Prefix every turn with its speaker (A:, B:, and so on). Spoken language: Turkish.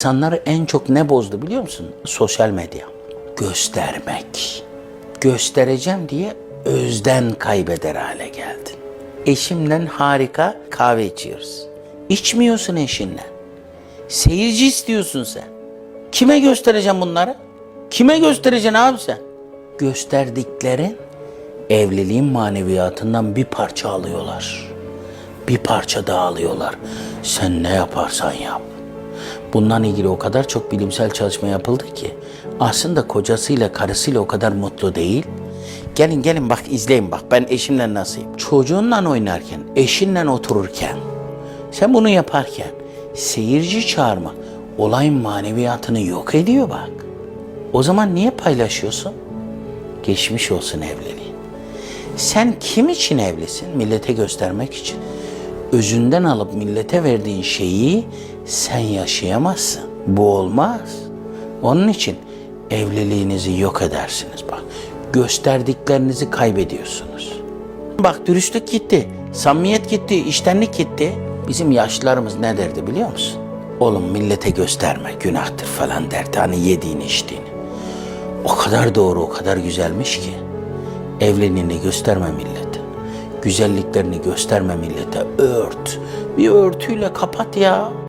A: İnsanları en çok ne bozdu biliyor musun? Sosyal medya. Göstermek. Göstereceğim diye özden kaybeder hale geldin. Eşimle harika kahve içiyoruz. İçmiyorsun eşinle. Seyirci istiyorsun sen. Kime göstereceğim bunları? Kime göstereceksin abi sen? Gösterdiklerin evliliğin maneviyatından bir parça alıyorlar. Bir parça daha alıyorlar. Sen ne yaparsan yap. Bundan ilgili o kadar çok bilimsel çalışma yapıldı ki aslında kocasıyla karısıyla o kadar mutlu değil. Gelin gelin bak izleyin bak ben eşimle nasılayım. Çocuğunla oynarken, eşinle otururken, sen bunu yaparken seyirci çağırma olayın maneviyatını yok ediyor bak. O zaman niye paylaşıyorsun? Geçmiş olsun evliliği. Sen kim için evlisin? Millete göstermek için. Özünden alıp millete verdiğin şeyi sen yaşayamazsın. Bu olmaz. Onun için evliliğinizi yok edersiniz bak. Gösterdiklerinizi kaybediyorsunuz. Bak dürüstlük gitti, samimiyet gitti, iştenlik gitti. Bizim yaşlılarımız ne derdi biliyor musun? Oğlum millete gösterme, günahtır falan derdi. Hani yediğini içtiğini. O kadar doğru, o kadar güzelmiş ki. Evliliğini gösterme millete. Güzelliklerini gösterme millete. Ört. Bir örtüyle kapat ya.